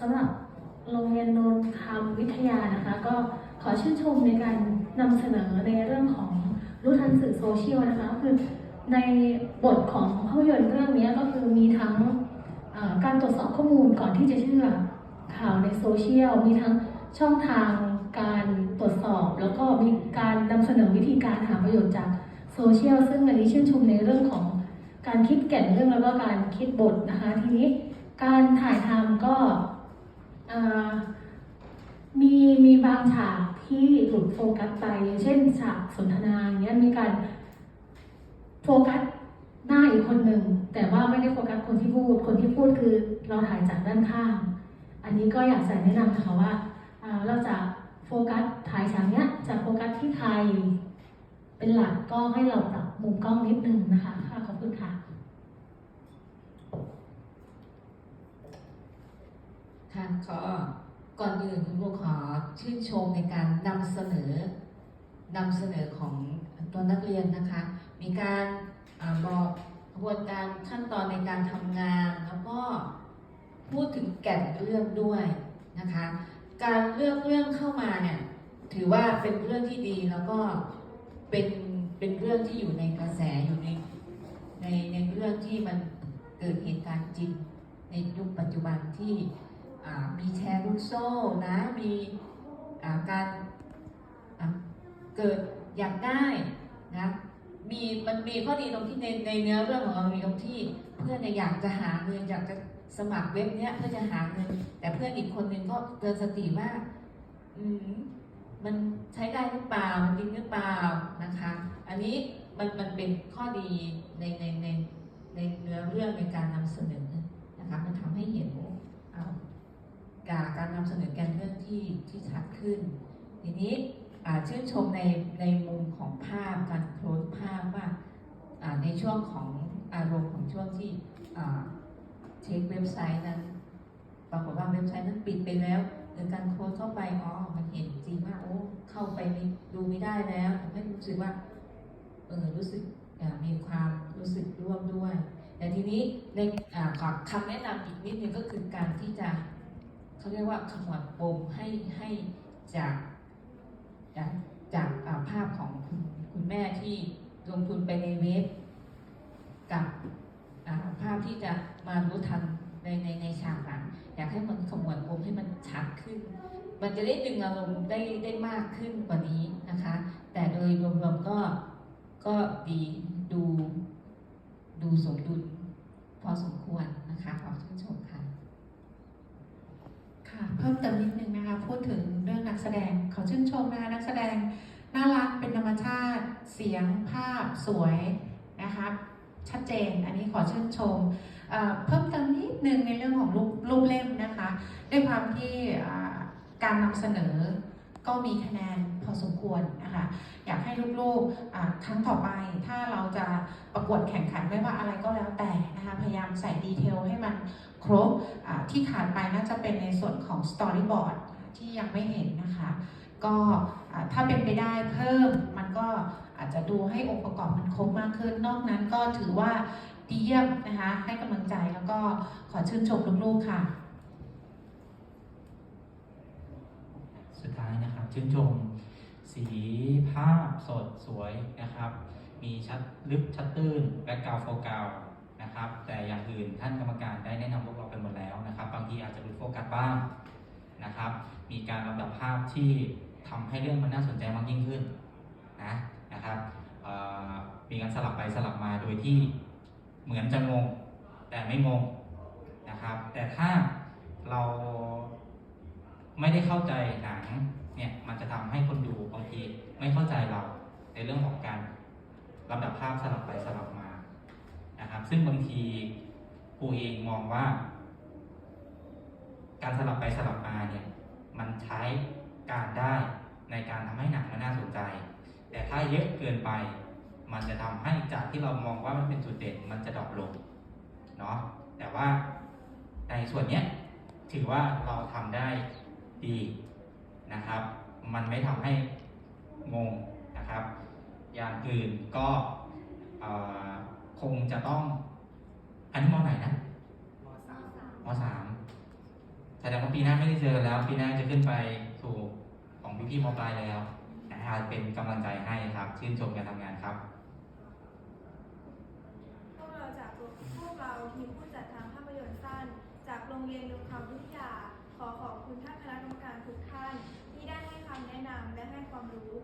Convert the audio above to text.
สำหรับโรงเรียนโนนคำวิทยานะคะ ก็ขอชื่นชมในการนำเสนอในเรื่องของรู้ทันสื่อโซเชียลนะคะก็คือในบทของภาพยนตร์เรื่องนี้ก็คือมีทั้งการตรวจสอบข้อมูลก่อนที่จะเชื่อข่าวในโซเชียล มีทั้งช่องทางการตรวจสอบ แล้วก็มีการนำเสนอวิธีการหาประโยชน์จากโซเชียล ซึ่งอันนี้ชื่นชมในเรื่องของการคิดแก่นเรื่องแล้วก็การคิดบทนะคะทีนี้ การถ่ายทำก็มีมีบางฉากที่หลุดโฟกัสไป เช่นฉากสนทนาอย่างเงี้ยมีการโฟกัสหน้าอีกคนหนึ่งแต่ว่าไม่ได้โฟกัสคนที่พูด คนที่พูดคือเราถ่ายจากด้านข้าง อันนี้ก็อยากจะแนะนำนะคะว่าอ่าเราจะโฟกัสถ่ายฉากเนี้ยจะโฟกัสที่ไทย เป็นหลักก็ให้เราปรับมุมกล้องนิดนึงนะคะค่ะขอบคุณค่ะ ค่ะ ก็ก่อนอื่นคุณครูขอชื่นชมในการนำเสนอนำเสนอของตัวนักเรียนนะคะ มีการอบอกกระบวนการขั้นตอนในการทำงาน แล้วก็พูดถึงแก่นเรื่องด้วยนะคะ การเลือกเรื่องเข้ามาเนี่ยถือว่าเป็นเรื่องที่ดีแล้วก็เป็นเป็นเรื่องที่อยู่ในกระแสอยู่ในในในเรื่องที่มันเกิดเหตุการณ์จริงในยุคปัจจุบันที่ มีแชร์ลูกโซ่นะ มีการเกิดอยากได้นะมีมันมีข้อดีตรงที่ในในเนื้อเรื่องของเรามีตรงที่เพื่อนเนี่ยอยากจะหาเงินอยากจะสมัครเว็บเนี้ยเพื่อจะหาเงิน แต่เพื่อนอีกคนนึงก็เตือนสติว่าอืมมันใช้ได้หรือเปล่ามันจริงหรือเปล่านะคะ อันนี้มันมันเป็นข้อดีในในในในเนื้อเรื่องในการนำเสนอนะคะมันทำให้เห็น การการนำเสนอแกนเรื่องที่ที่ชัดขึ้น ทีนี้ชื่นชมในในมุมของภาพการโคลนภาพว่าในช่วงของอารมณ์ของช่วงที่เช็คเว็บไซต์นั้นปรากฏว่าเว็บไซต์นั้นปิดไปแล้วหรือการโคลนเข้าไปอ๋อมันเห็นจริงว่าโอ้เข้าไปไดูไม่ได้แล้วทำให้รู้สึกว่าเออรู้สึกมีความรู้สึกร่วมด้วยแต่ทีนี้ในคำแนะนำอีกนิดนึงก็คือการที่จะ เขาเรียกว่าขมวดปมให้ให้จากจากจากภาพของคุณคุณแม่ที่ลงทุนไปในเว็บกับภาพที่จะมารู้ทันในในในฉากหลังอยากให้มันขมวดปมให้มันชัดขึ้น มันจะได้ดึงอารมณ์ได้ได้มากขึ้นกว่านี้นะคะ แต่โดยรวมๆก็ก็ดีดูดูสมดุลพอสมควรนะคะขอชื่นชมค่ะ ค่ะเพิ่มเติมนิดนึงนะคะพูดถึงเรื่องนักแสดงขอชื่นชมนะคะนักแสดงน่ารักเป็นธรรมชาติเสียงภาพสวยนะคะชัดเจนอันนี้ขอชื่นชมเพิ่มเติมนิดนึงในเรื่องของรูปรูปเล่มนะคะ ด้วยความที่การนำเสนอ ก็มีคะแนนพอสมควรนะคะอยากให้ลูกๆครั้งต่อไปถ้าเราจะประกวดแข่งขันไม่ว่าอะไรก็แล้วแต่นะคะพยายามใส่ดีเทลให้มันครบที่ขาดไปน่าจะเป็นในส่วนของ Storyboard ที่ยังไม่เห็นนะคะก็ถ้าเป็นไปได้เพิ่มมันก็อาจจะดูให้องค์ประกอบมันครบมากขึ้น นอกนั้นก็ถือว่าดีเยี่ยมนะคะให้กำลังใจแล้วก็ขอชื่นชมลูกๆค่ะ สุดท้ายนะครับ ชื่นชม สีภาพสดสวยนะครับ มีชัดลึกชัดตื้นแบ็กกราวโฟกัสนะครับ แต่อย่างอื่นท่านกรรมการได้แนะนำพวกเราไปหมดแล้วนะครับ บางทีอาจจะหลุดโฟกัสบ้างนะครับ มีการลำดับภาพที่ทำให้เรื่องมันน่าสนใจมากยิ่งขึ้นนะนะครับมีการสลับไปสลับมาโดยที่เหมือนจะงง แต่ไม่งงนะครับ แต่ถ้าเราไม่ได้เข้าใจหนัง เนี่ยมันจะทำให้คนดูบางทีไม่เข้าใจเราในเรื่องของการลำดับภาพสลับไปสลับมานะครับ ซึ่งบางทีครูเองมองว่า การสลับไปสลับมาเนี่ยมันใช้การได้ในการทำให้หนังมันน่าสนใจ แต่ถ้าเยอะเกินไป มันจะทำให้จากที่เรามองว่ามันเป็นจุดเด่นมันจะดรอปลงเนาะแต่ว่าในส่วนเนี้ยถือว่าเราทำได้ดี นะครับ มันไม่ทำให้งงนะครับ อย่างอื่นก็เอ่อคงจะต้อง อันนี้มอไหนนะมสามแสดงว่าปีหน้าไม่ได้เจอกันแล้ว ปีหน้าจะขึ้นไปสู่ของพี่ๆมปลายแล้วนะครับเป็นกำลังใจให้ครับ ชื่นชมการทำงานครับพวกเราจากพวกเราทีมผู้จัดทำภาพยนตร์สั้น จากโรงเรียนดวงคำวิทยา ขอขอบคุณท่านคณะกรรมการ ทุ